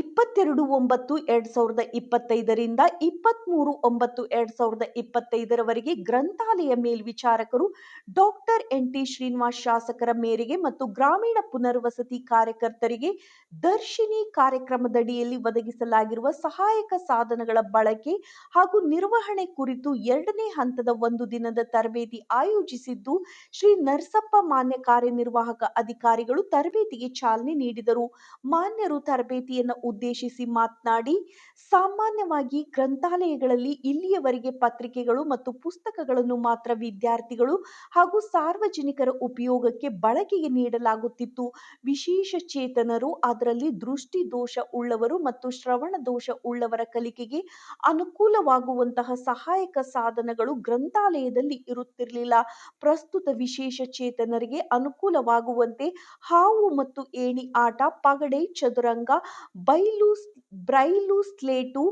ಇಪ್ಪತ್ತೆರಡು ಒಂಬತ್ತು ಎರಡ್ ಸಾವಿರದ ಇಪ್ಪತ್ತೈದರಿಂದ ಇಪ್ಪತ್ತ್ಮೂರು ಒಂಬತ್ತು ಎರಡ್ ಸಾವಿರದ ಇಪ್ಪತ್ತೈದರವರೆಗೆ ಗ್ರಂಥಾಲಯ ಮೇಲ್ವಿಚಾರಕರು ಡಾಕ್ಟರ್ ಎನ್ ಟಿ ಶ್ರೀನಿವಾಸ್ ಶಾಸಕರ ಮೇರೆಗೆ ಮತ್ತು ಗ್ರಾಮೀಣ ಪುನರ್ವಸತಿ ಕಾರ್ಯಕರ್ತರಿಗೆ ದರ್ಶಿನಿ ಕಾರ್ಯಕ್ರಮದಡಿಯಲ್ಲಿ ಒದಗಿಸಲಾಗಿರುವ ಸಹಾಯಕ ಸಾಧನಗಳ ಬಳಕೆ ಹಾಗೂ ನಿರ್ವಹಣೆ ಕುರಿತು ಎರಡನೇ ಹಂತದ ಒಂದು ದಿನದ ತರಬೇತಿ ಆಯೋಜಿಸಿದ್ದು, ಶ್ರೀ ನರಸಪ್ಪ ಮಾನ್ಯ ಕಾರ್ಯನಿರ್ವಾಹಕ ಅಧಿಕಾರಿಗಳು ತರಬೇತಿಗೆ ಚಾಲನೆ ನೀಡಿದರು. ಮಾನ್ಯರು ತರಬೇತಿಯನ್ನು ಉದ್ದೇಶಿಸಿ ಮಾತನಾಡಿ, ಸಾಮಾನ್ಯವಾಗಿ ಗ್ರಂಥಾಲಯಗಳಲ್ಲಿ ಇಲ್ಲಿಯವರೆಗೆ ಪತ್ರಿಕೆಗಳು ಮತ್ತು ಪುಸ್ತಕಗಳನ್ನು ಮಾತ್ರ ವಿದ್ಯಾರ್ಥಿಗಳು ಹಾಗೂ ಸಾರ್ವಜನಿಕರ ಉಪಯೋಗಕ್ಕೆ ಬಳಕೆಗೆ ನೀಡಲಾಗುತ್ತಿತ್ತು. ವಿಶೇಷ ಚೇತನರು ಅದರಲ್ಲಿ ದೃಷ್ಟಿ ದೋಷ ಉಳ್ಳವರು ಮತ್ತು ಶ್ರವಣ ದೋಷ ಉಳ್ಳವರ ಕಲಿಕೆಗೆ ಅನುಕೂಲವಾಗುವಂತಹ ಸಹಾಯಕ ಸಾಧನಗಳು ಗ್ರಂಥಾಲಯದಲ್ಲಿ ಇರುತ್ತಿರಲಿಲ್ಲ. ಪ್ರಸ್ತುತ ವಿಶೇಷ ಚೇತನರಿಗೆ ಅನುಕೂಲವಾಗುವಂತೆ ಹಾವು ಮತ್ತು ಏಣಿ ಆಟ, ಪಗಡೆ, ಚದುರಂಗ ಬೈಲು ಬ್ರೈಲು ಸ್ಲೇಟು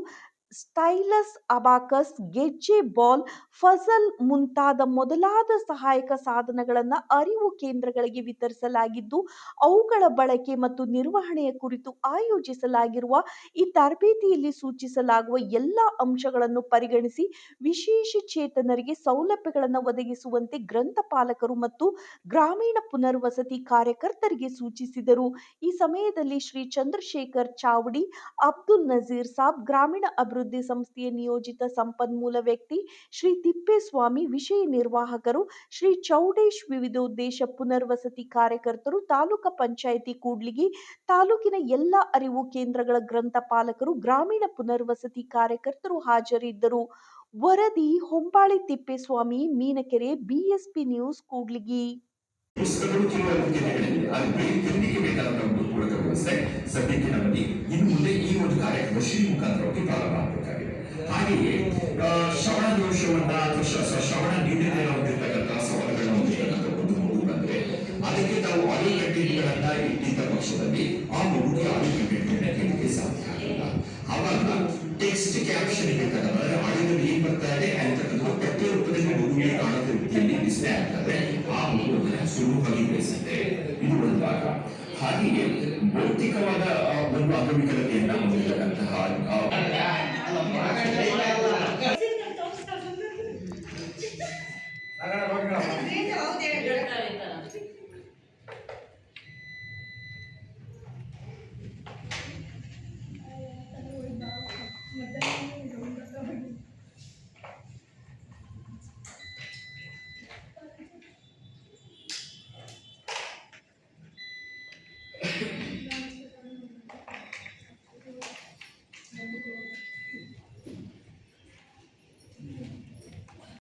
ಸ್ಟೈಲಸ್ ಅಬಾಕಸ್ ಗೆಜ್ಜೆ ಬಾಲ್ ಫಸಲ್ ಮುಂತಾದ ಮೊದಲಾದ ಸಹಾಯಕ ಸಾಧನಗಳನ್ನು ಅರಿವು ಕೇಂದ್ರಗಳಿಗೆ ವಿತರಿಸಲಾಗಿದ್ದು, ಅವುಗಳ ಬಳಕೆ ಮತ್ತು ನಿರ್ವಹಣೆಯ ಕುರಿತು ಆಯೋಜಿಸಲಾಗಿರುವ, ಈ ತರಬೇತಿಯಲ್ಲಿ ಸೂಚಿಸಲಾಗುವ ಎಲ್ಲ ಅಂಶಗಳನ್ನು ಪರಿಗಣಿಸಿ ವಿಶೇಷ ಚೇತನರಿಗೆ ಸೌಲಭ್ಯಗಳನ್ನು ಒದಗಿಸುವಂತೆ ಗ್ರಂಥಪಾಲಕರು ಮತ್ತು ಗ್ರಾಮೀಣ ಪುನರ್ವಸತಿ ಕಾರ್ಯಕರ್ತರಿಗೆ ಸೂಚಿಸಿದರು. ಈ ಸಮಯದಲ್ಲಿ ಶ್ರೀ ಚಂದ್ರಶೇಖರ್ ಚಾವಡಿ, ಅಬ್ದುಲ್ ನಜೀರ್ ಸಾಬ್, ಗ್ರಾಮೀಣ ಅಭಿವೃದ್ಧಿ ಸಂಸ್ಥೆಯ ನಿಯೋಜಿತ ಸಂಪನ್ಮೂಲ ವ್ಯಕ್ತಿ ಶ್ರೀ ತಿಪ್ಪೇಸ್ವಾಮಿ ವಿಷಯ ನಿರ್ವಾಹಕರು, ಶ್ರೀ ಚೌಡೇಶ್ ವಿವಿಧೋದ್ದೇಶ ಪುನರ್ವಸತಿ ಕಾರ್ಯಕರ್ತರು, ತಾಲೂಕು ಪಂಚಾಯಿತಿ ಕೂಡ್ಲಿಗಿ, ತಾಲೂಕಿನ ಎಲ್ಲ ಅರಿವು ಕೇಂದ್ರಗಳ ಗ್ರಂಥಪಾಲಕರು ಗ್ರಾಮೀಣ ಪುನರ್ವಸತಿ ಕಾರ್ಯಕರ್ತರು ಹಾಜರಿದ್ದರು. ವರದಿ, ಹೊಂಬಾಳಿ ತಿಪ್ಪೇಸ್ವಾಮಿ, ಮೀನಕೆರೆ, ಬಿಎಸ್ಪಿ ನ್ಯೂಸ್ ಕೂಡ್ಲಿಗಿ. ಸದ್ಯಕ್ಕೆ ನಮ್ಮಲ್ಲಿ ಇನ್ನು ಮುಂದೆ ಈ ಒಂದು ಕಾರ್ಯಕ್ರಮ ಹಾಗೆಯೇ ಆ, ಶ್ರವಣ ದೋಷವನ್ನ ಅಥವಾ ಶ್ರವಣ ನೀಡದೇ ಹೊಂದಿರತಕ್ಕಂತಹ ಸವಾಲುಗಳನ್ನ ಹೊಂದಿರತಕ್ಕಂಥ ಒಂದು ಮಗು ಬಂದ್ರೆ ಅದಕ್ಕೆ ನಾವು ಆಡಿಯೋ ಕಂಟೆಂಟ್ಗಳನ್ನ ಇಟ್ಟಿದ್ದ ಪಕ್ಷದಲ್ಲಿ ಆ ಮಗುಗೆ ಆಡಿಯೋ ಕಂಟೆಂಟ್ಗಳನ್ನ ಕೇಳಲಿಕ್ಕೆ ಸಾಧ್ಯ ಆಗಲ್ಲ ಅವಾಗ ಟೆಕ್ಸ್ಟ್ ಕ್ಯಾಪ್ಷನ್ ಇರ್ತಕ್ಕಂಥ ಆಡಿಯೋದಲ್ಲಿ ಏನ್ ಬರ್ತಾ ಇದೆ ಅಂತಕ್ಕಂಥ ಪ್ರತಿ ಮಗುವಿಗೆ ಕಾಣದ ರೀತಿಯಲ್ಲಿ ಡಿಸ್ಪ್ಲೇ ಆಗ್ತದೆ. ಆ ಮಗುವನ್ನ ಸುಲಭವಾಗಿ ಬೆಳೆಸುತ್ತೆ ಇದು ಒಂದು ಭಾಗ ಹಾಗೆಯೇ ಭೌತಿಕವಾದ ಒಂದು ಅಗಮಿಕತೆಯನ್ನ ಹೊಂದಿರತಕ್ಕಂತಹ ಆ, 来来来，过去啦！你叫老点，过来。